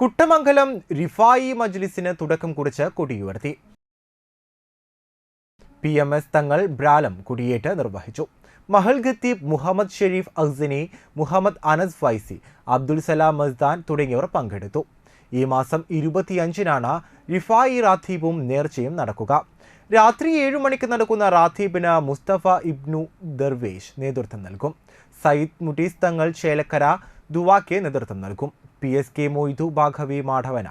കുട്ടമംഗലം റിഫായി മജ്ലിസിന് തുടക്കം കുറിച്ച് കൊടിയുയർത്തി. P M S തങ്ങൾ ബ്രാലം കുടിയേറ്റ് നിർവഹിച്ചു. മഹൽ ഖത്തീബ് മുഹമ്മദ് ഷെരീഫ് അഹ്സനി മുഹമ്മദ് അനസ് ഫൈസി അബ്ദുൽ സലാം മസ്ദാൻ തുടങ്ങിയവർ പങ്കെടുത്തു. ഈ മാസം ഇരുപത്തിയഞ്ചിനാണ് റിഫായി റാത്തീബും നേർച്ചയും നടക്കുക. രാത്രി ഏഴു മണിക്ക് നടക്കുന്ന റാത്തീബിന് മുസ്തഫ ഇബ്നു ദർവേഷ് നേതൃത്വം നൽകും. സയ്യിദ് മുട്ടീസ് തങ്ങൾ ചേലക്കര ദുവാക്കെ നേതൃത്വം നൽകും. P S K Moidu Baqavi മാധവന.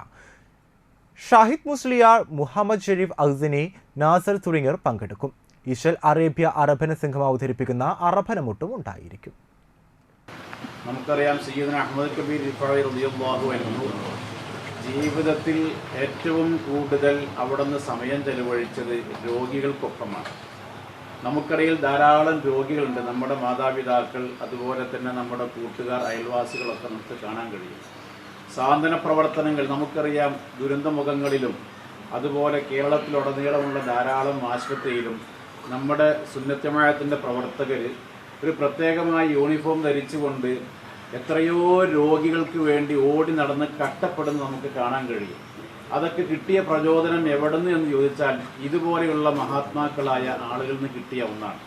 Shahid Musliyar Muhammad Sharif Ahsani Nasar തുടങ്ങിയവർ പങ്കെടുക്കും. ഇഷൽ അറേബ്യ അറബന സംഘം അവതരിപ്പിക്കുന്ന അറബനമുട്ടും ഉണ്ടായിരിക്കും. നമുക്കറിയാം സയ്യിദ് അഹമ്മദ് കബീർ ജീവിതത്തിൽ ഏറ്റവും കൂടുതൽ അവിടുന്ന് സമയം ചെലവഴിച്ചത് രോഗികൾക്കൊപ്പമാണ്. നമുക്കിടയിൽ ധാരാളം രോഗികളുണ്ട്. നമ്മുടെ മാതാപിതാക്കൾ അതുപോലെ തന്നെ നമ്മുടെ കൂട്ടുകാർ അയൽവാസികളൊക്കെ നമുക്ക് കാണാൻ കഴിയും. സാന്ത്വന പ്രവർത്തനങ്ങൾ നമുക്കറിയാം ദുരന്തമുഖങ്ങളിലും അതുപോലെ കേരളത്തിലുടനീളമുള്ള ധാരാളം ആശുപത്രിയിലും നമ്മുടെ സുന്നത്തമായത്തിന്റെ പ്രവർത്തകർ ഒരു പ്രത്യേകമായ യൂണിഫോം ധരിച്ചുകൊണ്ട് എത്രയോ രോഗികൾക്ക് വേണ്ടി ഓടി നടന്ന് കഷ്ടപ്പെടുന്ന നമുക്ക് കാണാൻ കഴിയും. അതൊക്കെ കിട്ടിയ പ്രചോദനം എവിടെ നിന്ന് എന്ന് ചോദിച്ചാൽ ഇതുപോലെയുള്ള മഹാത്മാക്കളായ ആളുകളിൽ നിന്ന് കിട്ടിയ ഒന്നാണ്.